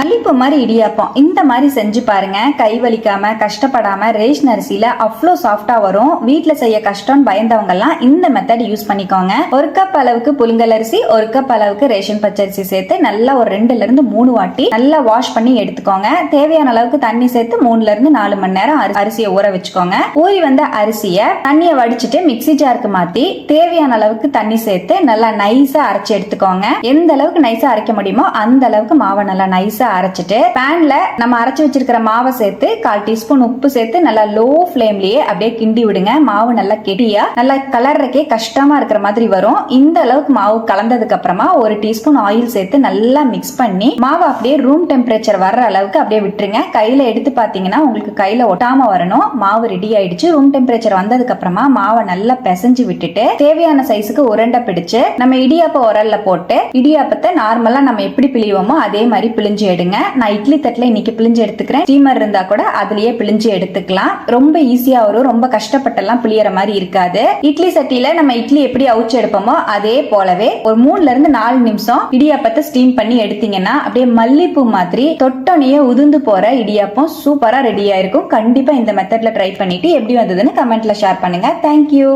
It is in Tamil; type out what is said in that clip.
மல்லிப்பூ மாதிரி இடியாப்பம். இந்த மாதிரி செஞ்சு பாருங்க. கை வலிக்காம கஷ்டப்படாம ரேஷன் அரிசியில அவ்வளோ சாஃப்டா வரும். வீட்டுல செய்ய கஷ்டம்னு பயந்தவங்க எல்லாம் இந்த மெத்தட் யூஸ் பண்ணிக்கோங்க. ஒரு கப் அளவுக்கு புழுங்கல் அரிசி ஒரு கப் அளவுக்கு ரேஷன் பச்சரிசி சேர்த்து நல்லா ஒரு ரெண்டுல இருந்து மூணு வாட்டி நல்லா வாஷ் பண்ணி எடுத்துக்கோங்க. தேவையான அளவுக்கு தண்ணி சேர்த்து மூணுல இருந்து நாலு மணி நேரம் அரிசியை ஊற வச்சுக்கோங்க. ஊறி வந்த அரிசியை தண்ணியை வடிச்சிட்டு மிக்ஸி ஜாருக்கு மாத்தி தேவையான அளவுக்கு தண்ணி சேர்த்து நல்லா நைஸா அரைச்சு எடுத்துக்கோங்க. எந்த அளவுக்கு நைஸா அரைக்க முடியுமோ அந்த அளவுக்கு மாவை நல்லா நைஸா அரைச்சிட்டு பேன்ல நம்ம அரைச்சு வச்சிருக்கிற மாவை சேர்த்து கால் டீஸ்பூன் உப்பு சேர்த்து நல்லா லோ ஃப்ளேம்லயே அப்படியே கிண்டி விடுங்க. மாவு நல்லா கெட்டியா நல்லா கலர்றக்கே கஷ்டமா இருக்கிற மாதிரி வரும். இந்த அளவுக்கு மாவு கலந்ததுக்கு அப்புறமா ஒரு டீஸ்பூன் ஆயில் சேர்த்து நல்லா மிக்ஸ் பண்ணி மாவை அப்படியே ரூம் டெம்பரேச்சர் வர்ற அளவுக்கு அப்படியே விட்டுருங்க. கையில எடுத்து பாத்தீங்கன்னா உங்களுக்கு கையில ஒட்டாம வரணும். மாவு ரெடி ஆயிடுச்சு. ரூம் டெம்பரேச்சர் வந்ததுக்கு அப்புறமா மாவை நல்லா பிசைஞ்சு விட்டுட்டு தேவையான சைஸுக்கு உரண்டை பிடிச்சு நம்ம இடியாப்ப உரல்ல போட்டு இடியாப்பத்தை நார்மலா நம்ம எப்படி பிழிவோமோ அதே மாதிரி பிழிஞ்சு எடுங்க. நான் இட்லி தட்டில் இன்னைக்கு பிழிஞ்சு எடுத்துக்கிறேன். ஸ்டீமர் இருந்தா கூட அதுலயே பிழிஞ்சு எடுத்துக்கலாம். ரொம்ப ஈஸியா வரும். ரொம்ப கஷ்டப்பட்டெல்லாம் பிழியற மாதிரி இருக்காது. இட்லி சட்டியில நம்ம இட்லி எப்படி அவிச்சு எடுப்போமோ அதே போலவே ஒரு மூணுல இருந்து நாலு நிமிஷம் இடியாப்பத்தை ஸ்டீம் பண்ணி எடுத்தீங்கன்னா அப்படியே மல்லிப்பூ மாதிரி தொட்டனையே உதிர்ந்து போற இடியாப்பம் சூப்பரா ரெடி ஆயிருக்கும். கண்டிப்பா இந்த மெத்தட்ல ட்ரை பண்ணிட்டு எப்படி வந்ததுன்னு கமெண்ட்ல ஷேர் பண்ணுங்க. தேங்க்யூ